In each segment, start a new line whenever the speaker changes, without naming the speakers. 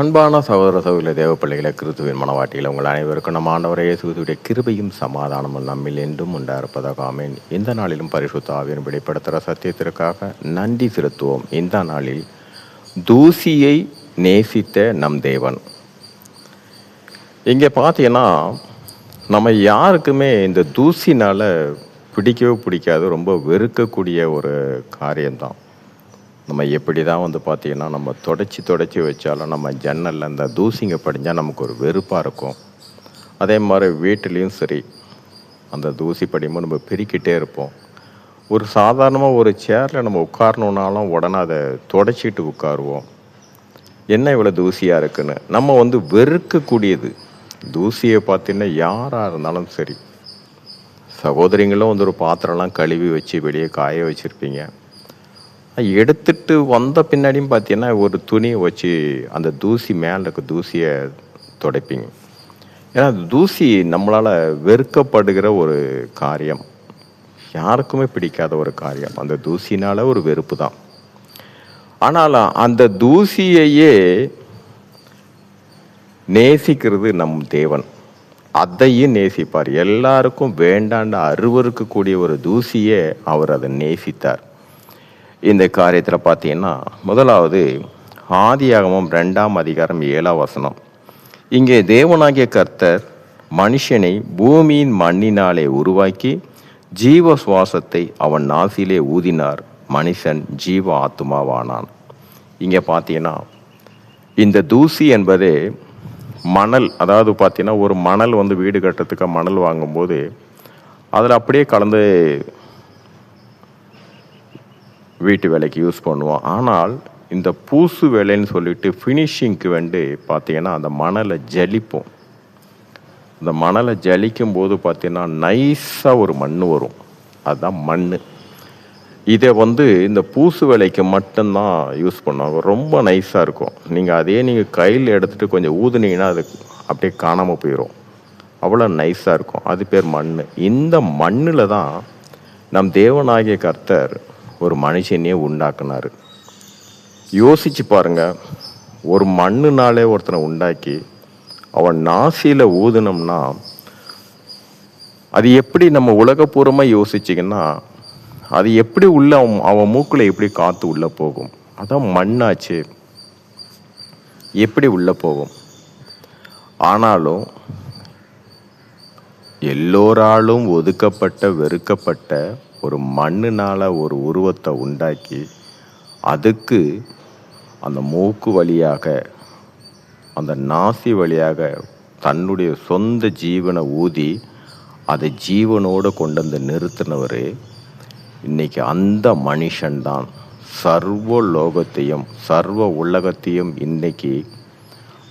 அன்பான சகோதர சகோதர தேவப்பள்ளிகளை கிறிஸ்துவின் மனவாட்டியில் உங்கள் அனைவருக்கும் நம்ம ஆண்டவரே இயேசுடைய கிருபையும் சமாதானமும் நம்மில் என்றும் உண்டாயிருப்பதாக ஆமேன். இந்த நாளிலும் பரிசுத்த வெளிப்படுத்துகிற சத்தியத்திற்காக நன்றி செலுத்துவோம். இந்த நாளில் தூசியை நேசித்த நம் தேவன். இங்கே பார்த்தீங்கன்னா நம்ம யாருக்குமே இந்த தூசினால் பிடிக்கவே பிடிக்காது ரொம்ப வெறுக்கக்கூடிய ஒரு காரியம்தான். நம்ம எப்படி தான் வந்து பார்த்தீங்கன்னா நம்ம தொடச்சி தொடச்சி வச்சாலும் நம்ம ஜன்னலில் இந்த தூசிங்க படிஞ்சால் நமக்கு ஒரு வெறுப்பாக இருக்கும். அதே மாதிரி வீட்டிலையும் சரி அந்த தூசி படியும்போது நம்ம பிரிக்கிட்டே இருப்போம். ஒரு சாதாரணமாக ஒரு சேரில் நம்ம உட்காரணுன்னாலும் உடனே அதை தொடச்சிட்டு உட்காருவோம். என்ன இவ்வளோ தூசியாக இருக்குன்னு? நம்ம வந்து வெறுக்கக்கூடியது. தூசியை பார்த்தீங்கன்னா யாராக இருந்தாலும் சரி. சகோதரிங்களும் வந்து ஒரு பாத்திரம்லாம் கழுவி வச்சு வெளியே காய வச்சுருப்பீங்க. எடுத்துட்டு வந்த பின்னாடியும் பார்த்தீங்கன்னா ஒரு துணியை வச்சு அந்த தூசி மேலே இருக்க தூசியை துடைப்பீங்க. ஏன்னா தூசி நம்மளால் வெறுக்கப்படுகிற ஒரு காரியம். யாருக்குமே பிடிக்காத ஒரு காரியம். அந்த தூசினால் ஒரு வெறுப்பு தான். ஆனால் அந்த தூசியையே நேசிக்கிறது நம் தேவன். அதையும் நேசிப்பார். எல்லாருக்கும் வேண்டாண்ட அருவருக்கக்கூடிய ஒரு தூசியே அவர் அதை நேசித்தார். இந்த காரியத்தில் பார்த்தீங்கன்னா முதலாவது ஆதியாகமும் ரெண்டாம் அதிகாரம் ஏழாம் வசனம். இங்கே தேவனாகிய கர்த்தர் மனுஷனை பூமியின் மண்ணினாலே உருவாக்கி ஜீவ சுவாசத்தை அவன் நாசிலே ஊதினார். மனுஷன் ஜீவ ஆத்துமாவானான். இங்கே பார்த்தீங்கன்னா இந்த தூசி என்பதே மணல் அதாவது பார்த்தீங்கன்னா ஒரு மணல் வந்து வீடு கட்டுறதுக்கு மணல் வாங்கும்போது அதில் அப்படியே கலந்து வீட்டு வேலைக்கு யூஸ் பண்ணுவோம் ஆனால் இந்த பூசு வேலைன்னு சொல்லிட்டு ஃபினிஷிங்க்கு வந்து பார்த்தீங்கன்னா அந்த மணலை ஜலிப்போம். அந்த மணலை ஜலிக்கும் போது பார்த்தீங்கன்னா நைஸாக ஒரு மண் வரும். அதுதான் மண் இதை வந்து இந்த பூசு வேலைக்கு மட்டும்தான் யூஸ் பண்ணுவாங்க. ரொம்ப நைஸாக இருக்கும். நீங்கள் அதே நீங்கள் கையில் எடுத்துகிட்டு கொஞ்சம் ஊதுனீங்கன்னா அது அப்படியே காணாமல் போயிடும் அவ்வளோ நைஸாக இருக்கும். அது பேர் மண் இந்த மண்ணில் தான் நம் தேவனாகிய கர்த்தர் ஒரு மனுஷனையே உண்டாக்குனார். யோசிச்சு பாருங்க ஒரு மண்ணுனாலே ஒருத்தனை உண்டாக்கி அவன் நாசியில் ஊதுனோம்னா அது எப்படி நம்ம உலகப்பூர்வமாக யோசிச்சிங்கன்னா அது எப்படி உள்ள அவன் அவன் மூக்கில் எப்படி காற்று உள்ளே போகும். அதான் மண்ணாச்சு. எப்படி உள்ளே போகும்? ஆனாலும் எல்லோராலும் ஒதுக்கப்பட்ட வெறுக்கப்பட்ட ஒரு மண்ணுனால் ஒரு உருவத்தை உண்டாக்கி அதுக்கு அந்த மூக்கு வழியாக அந்த நாசி வழியாக தன்னுடைய சொந்த ஜீவனை ஊதி அதை ஜீவனோடு கொண்டு வந்து நிறுத்தினவர் இன்றைக்கி அந்த மனுஷன்தான் சர்வ லோகத்தையும் சர்வ உலகத்தையும் இன்றைக்கி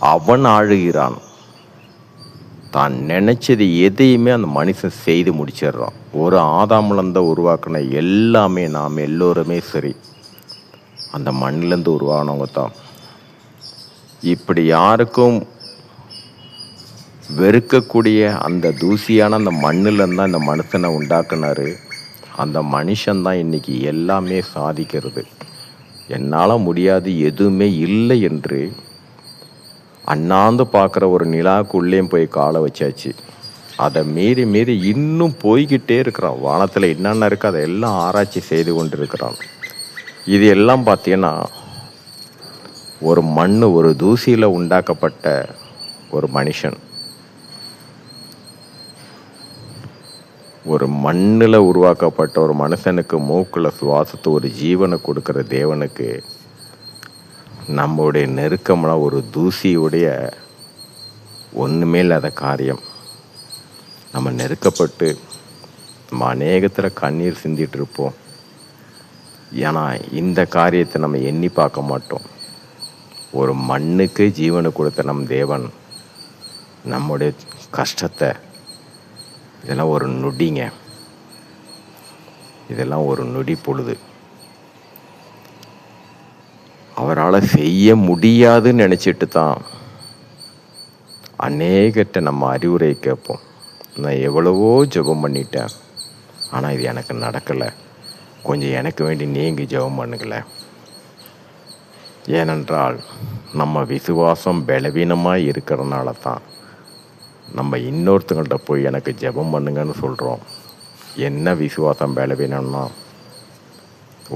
அவன் ஆழுகிறான் தான் நினைச்சது எதையுமே அந்த மனுஷன் செய்து முடிச்சிடுறான். ஒரு ஆதாமிலேருந்து உருவாக்கின எல்லாமே நாம் எல்லோருமே சரி. அந்த மண்ணிலேருந்து உருவானவங்க தான். இப்படி யாருக்கும் வெறுக்கக்கூடிய அந்த தூசியான அந்த மண்ணிலேருந்து தான் இந்த மனுஷனை உண்டாக்குனாரு. அந்த மனுஷன்தான் இன்னைக்கு எல்லாமே சாதிக்கிறது. என்னால் முடியாது எதுவுமே இல்லை என்று அண்ணாந்து பார்க்குற ஒரு நிலாக்குள்ளேயும் போய் காலை வச்சாச்சு. அதை மீறி மீறி இன்னும் போய்கிட்டே இருக்கிறான். வானத்தில் என்னென்ன இருக்குது அதை எல்லாம் ஆராய்ச்சி செய்து கொண்டு இருக்கிறான் இது எல்லாம் பார்த்தீங்கன்னா ஒரு மண் ஒரு தூசியில் உண்டாக்கப்பட்ட ஒரு மனுஷன். ஒரு மண்ணில் உருவாக்கப்பட்ட ஒரு மனுஷனுக்கு மூக்கில் சுவாசத்தை ஒரு ஜீவனை கொடுக்குற தேவனுக்கு நம்மளுடைய நெருக்கம்னா ஒரு தூசியுடைய ஒன்றுமே இல்லாத காரியம். நம்ம நெருக்கப்பட்டு நம்ம அநேகத்தில் கண்ணீர் சிந்திட்டு இருப்போம். ஏன்னா இந்த காரியத்தை நம்ம எண்ணி பார்க்க மாட்டோம். ஒரு மண்ணுக்கு ஜீவனை கொடுத்த நம் தேவன் நம்முடைய கஷ்டத்தை இதெல்லாம் ஒரு நொடிங்க. இதெல்லாம் ஒரு நொடி பொழுது. அவரால் செய்ய முடியாதுன்னு நினச்சிட்டு தான் அநேகட்ட நம்ம அறிவுரை கேட்போம். நான் எவ்வளவோ ஜெபம் பண்ணிட்டேன். ஆனால் இது எனக்கு நடக்கலை. கொஞ்சம் எனக்கு வேண்டி நீங்கள் ஜெபம் பண்ணுங்களேன் ஏனென்றால் நம்ம விசுவாசம் பலவீனமாக இருக்கிறனால தான் நம்ம இன்னொருத்தங்கள்ட்ட போய் எனக்கு ஜெபம் பண்ணுங்கன்னு சொல்கிறோம் என்ன விசுவாசம் பலவீனம்னா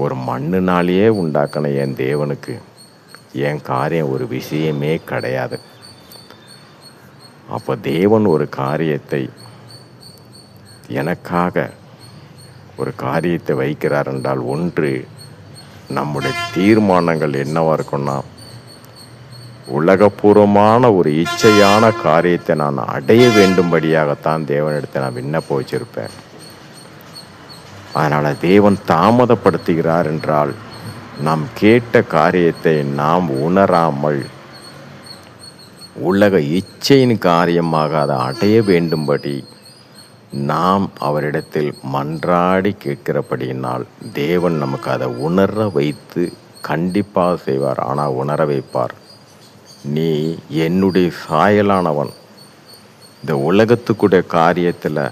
ஒரு மண்ணுனாலேயே உண்டாக்கின என் தேவனுக்கு என் காரியம் ஒரு விஷயமே கிடையாது. அப்போ தேவன் ஒரு காரியத்தை எனக்காக ஒரு காரியத்தை வைக்கிறார் என்றால் ஒன்று நம்முடைய தீர்மானங்கள் என்னவாக இருக்கும்னா உலகபூர்வமான ஒரு இச்சையான காரியத்தை நான் அடைய வேண்டும்படியாகத்தான் தேவனிடத்தை நான் விண்ணப்ப வச்சிருப்பேன். அதனால் தேவன் தாமதப்படுத்துகிறார் என்றால் நாம் கேட்ட காரியத்தை நாம் உணராமல் உலக இச்சையின் காரியமாக அதை அடைய வேண்டும்படி நாம் அவரிடத்தில் மன்றாடி கேட்கிறபடியினால் தேவன் நமக்கு அதை உணர வைத்து கண்டிப்பாக செய்வார் ஆனால் உணர வைப்பார். நீ என்னுடைய சாயலானவன். இந்த உலகத்துக்குடைய காரியத்தில்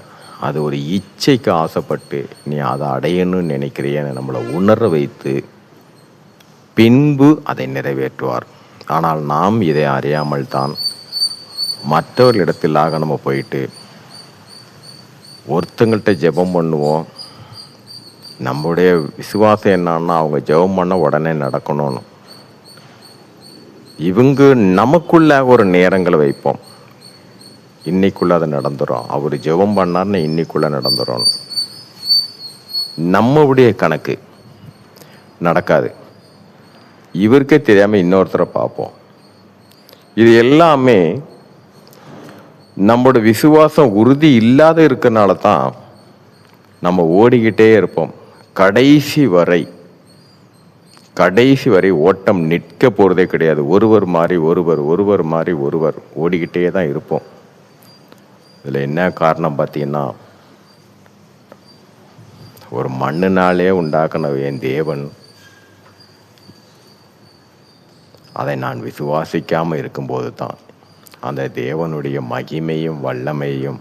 அது ஒரு இச்சைக்கு ஆசைப்பட்டு நீ அதை அடையணும்னு நினைக்கிறியன்னு நம்மளை உணர வைத்து பின்பு அதை நிறைவேற்றுவார். ஆனால் நாம் இதை அறியாமல் தான் மற்றவர்களிடத்திலாக நம்ம போயிட்டு ஒருத்தங்கள்கிட்ட ஜெபம் பண்ணுவோம். நம்முடைய விசுவாசம் என்னன்னா அவங்க ஜெபம் பண்ண உடனே நடக்கணும்னு. இவங்க நமக்குள்ள ஒரு நேரங்களை வைப்போம். இன்னைக்குள்ள அது நடந்துடும் அவர் ஜெபம் பண்ணார்னு இன்னைக்குள்ள நடந்துடும் நம்மளுடைய கணக்கு நடக்காது. இவருக்கே தெரியாமல் இன்னொருத்தரை பார்ப்போம். இது எல்லாமே நம்மளோட விசுவாசம் உறுதி இல்லாத இருக்கிறனால தான் நம்ம ஓடிக்கிட்டே இருப்போம். கடைசி வரை கடைசி வரை ஓட்டம் நிற்க போகிறதே கிடையாது. ஒருவர் மாறி ஒருவர் ஒருவர் மாறி ஒருவர் ஓடிக்கிட்டே தான் இருப்போம். இதில் என்ன காரணம் பார்த்தீங்கன்னா ஒரு மண்ணுனாலே உண்டாக்கின என் தேவன். அதை நான் விசுவாசிக்காமல் இருக்கும்போது தான் அந்த தேவனுடைய மகிமையும் வல்லமையும்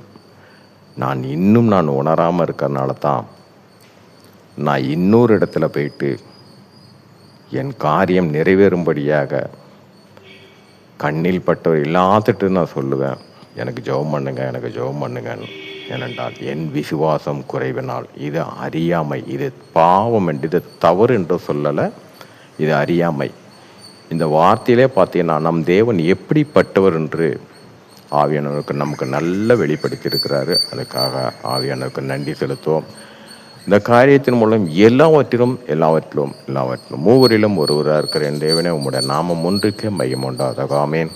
நான் இன்னும் நான் உணராமல் இருக்கிறனால தான் நான் இன்னொரு இடத்துல போயிட்டு என் காரியம் நிறைவேறும்படியாக கண்ணில் பட்டவர் எல்லாத்துட்டு நான் சொல்லுவேன். எனக்கு ஜெபம் பண்ணுங்க எனக்கு ஜெபம் பண்ணுங்கன்னு ஏனென்றால் என் விசுவாசம் குறைவினால் இது அறியாமை இது பாவம் என்று இது தவறு என்று சொல்லலை. இது அறியாமை. இந்த வார்த்தையிலே பார்த்தீங்கன்னா நம் தேவன் எப்படிப்பட்டவர் என்று ஆவியானவருக்கு நமக்கு நல்ல வெளிப்படுத்தியிருக்கிறாரு. அதுக்காக ஆவியானவருக்கு நன்றி செலுத்துவோம். இந்த காரியத்தின் மூலம் எல்லாவற்றிலும் எல்லாவற்றிலும் எல்லாவற்றிலும் மூவரிலும் ஒருவராக இருக்கிற என் தேவனே உம்முடைய நாமம் ஒன்றுக்கே மையம் உண்டாதகாமேன்